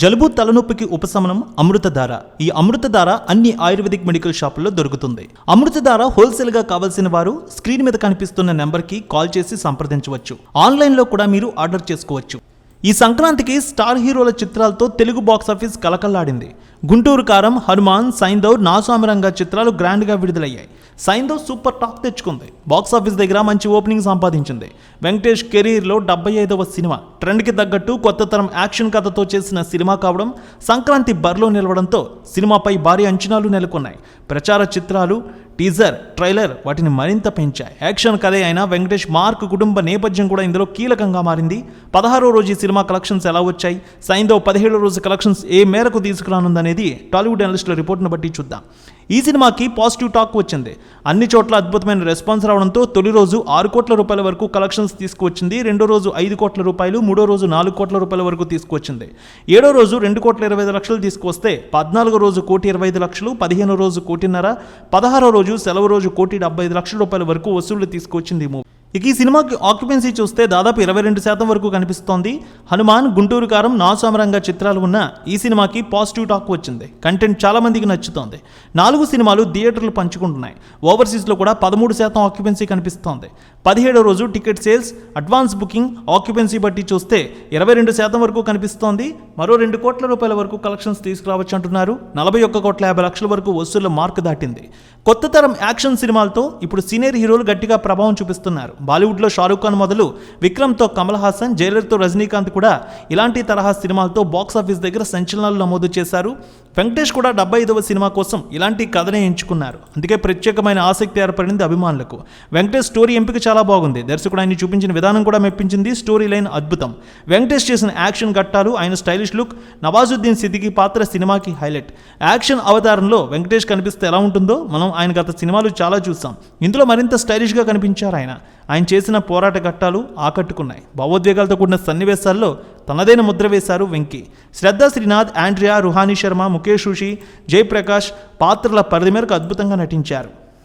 జలుబు తలనొప్పికి ఉపశమనం అమృతధార. ఈ అమృతధార అన్ని ఆయుర్వేదిక్ మెడికల్ షాపుల్లో దొరుకుతుంది. అమృతధార హోల్సేల్గా కావాల్సిన వారు స్క్రీన్ మీద కనిపిస్తున్న నెంబర్కి కాల్ చేసి సంప్రదించవచ్చు. ఆన్లైన్లో కూడా మీరు ఆర్డర్ చేసుకోవచ్చు. ఈ సంక్రాంతికి స్టార్ హీరోల చిత్రాలతో తెలుగు బాక్సాఫీస్ కలకల్లాడింది. గుంటూరు కారం హనుమాన్ సైందవ్ నాసామిరంగా చిత్రాలు గ్రాండ్గా విడుదలయ్యాయి. సైందవ్ సూపర్ టాక్ తెచ్చుకుంది. బాక్సాఫీస్ దగ్గర మంచి ఓపెనింగ్ సంపాదించింది. వెంకటేష్ కెరీర్లో డెబ్బై ఐదవ సినిమా. ట్రెండ్కి తగ్గట్టు కొత్త తరం యాక్షన్ కథతో చేసిన సినిమా కావడం సంక్రాంతి బరిలో నిలవడంతో సినిమాపై భారీ అంచనాలు నెలకొన్నాయి. ప్రచార చిత్రాలు టీజర్ ట్రైలర్ వాటిని మరింత పెంచాయి. యాక్షన్ కథే అయినా వెంకటేష్ మార్క్ కుటుంబ నేపథ్యం కూడా ఇందులో కీలకంగా మారింది. పదహారో రోజు ఈ సినిమా కలెక్షన్స్ ఎలా వచ్చాయి? సైందవ్ పదిహేడో రోజు కలెక్షన్స్ ఏ మేరకు తీసుకురానుందనేది టాలీవుడ్ అనలిస్టుల రిపోర్ట్ను బట్టి చూద్దాం. ఈ సినిమాకి పాజిటివ్ టాక్ వచ్చింది. అన్ని చోట్ల అద్భుతమైన రెస్పాన్స్ రావడంతో తొలి రోజు ఆరు కోట్ల రూపాయల వరకు కలెక్షన్స్ తీసుకువచ్చింది. రెండో రోజు ఐదు కోట్ల రూపాయలు మూడో రోజు నాలుగు కోట్ల రూపాయల వరకు తీసుకువచ్చింది. ఏడో రోజు రెండు కోట్ల ఇరవై ఐదు లక్షలు తీసుకువస్తే పద్నాలుగో రోజు కోటి ఇరవై ఐదు లక్షలు పదిహేనో రోజు కోటిన్నర పదహారో రోజు సెలవు రోజు కోటి డెబ్బై ఐదు లక్షల రూపాయల వరకు వసూళ్ళు తీసుకొచ్చింది ఈ మూవీ. ఇక ఈ సినిమాకి ఆక్యుపెన్సీ చూస్తే దాదాపు ఇరవై రెండు శాతం వరకు కనిపిస్తోంది. హనుమాన్ గుంటూరు కారం నాసామరంగా చిత్రాలు ఉన్న ఈ సినిమాకి పాజిటివ్ టాక్ వచ్చింది. కంటెంట్ చాలా మందికి నచ్చుతోంది. నాలుగు సినిమాలు థియేటర్లు పంచుకుంటున్నాయి. ఓవర్సీస్లో కూడా పదమూడు శాతం ఆక్యుపెన్సీ కనిపిస్తోంది. పదిహేడో రోజు ticket sales advance booking occupancy బట్టి చూస్తే ఇరవై రెండు శాతం వరకు కనిపిస్తోంది. మరో రెండు కోట్ల రూపాయల వరకు కలెక్షన్స్ తీసుకురావచ్చు అంటున్నారు. నలభై ఒక్క కోట్ల యాభై లక్షల వరకు వసూళ్ళ మార్కు దాటింది. కొత్త తరం యాక్షన్ సినిమాలతో ఇప్పుడు సీనియర్ హీరోలు గట్టిగా ప్రభావం చూపిస్తున్నారు. బాలీవుడ్లో షారూఖ్ ఖాన్ మొదలు విక్రమ్తో కమల్ హాసన్ జైలర్తో రజనీకాంత్ కూడా ఇలాంటి తరహా సినిమాలతో బాక్స్ ఆఫీస్ దగ్గర సంచలనాలు నమోదు చేశారు. వెంకటేష్ కూడా డెబ్బై ఐదవ సినిమా కోసం ఇలాంటి కథనే ఎంచుకున్నారు. అందుకే ప్రత్యేకమైన ఆసక్తి ఏర్పడింది అభిమానులకు. వెంకటేష్ స్టోరీ ఎంపిక చాలా బాగుంది. దర్శకుడు ఆయన చూపించిన విధానం కూడా మెప్పించింది. స్టోరీ లైన్ అద్భుతం. వెంకటేష్ చేసిన యాక్షన్ ఘట్టాలు ఆయన స్టైలిష్ లుక్ నవాజుద్దీన్ సిద్దికి పాత్ర సినిమాకి హైలైట్. యాక్షన్ అవతారంలో వెంకటేష్ కనిపిస్తే ఎలా ఉంటుందో మనం ఆయన గత సినిమాలు చాలా చూసాం. ఇందులో మరింత స్టైలిష్గా కనిపించారు ఆయన. ఆయన చేసిన పోరాట ఘట్టాలు ఆకట్టుకున్నాయి. భావోద్వేగాలతో కూడిన సన్నివేశాల్లో తనదైన ముద్ర వేశారు వెంకీ. శ్రద్ధ శ్రీనాథ్ ఆండ్రియా రుహానీ శర్మ ముఖేష్ ఋషి జయప్రకాష్ పాత్రల పరిధి మేరకు అద్భుతంగా నటించారు.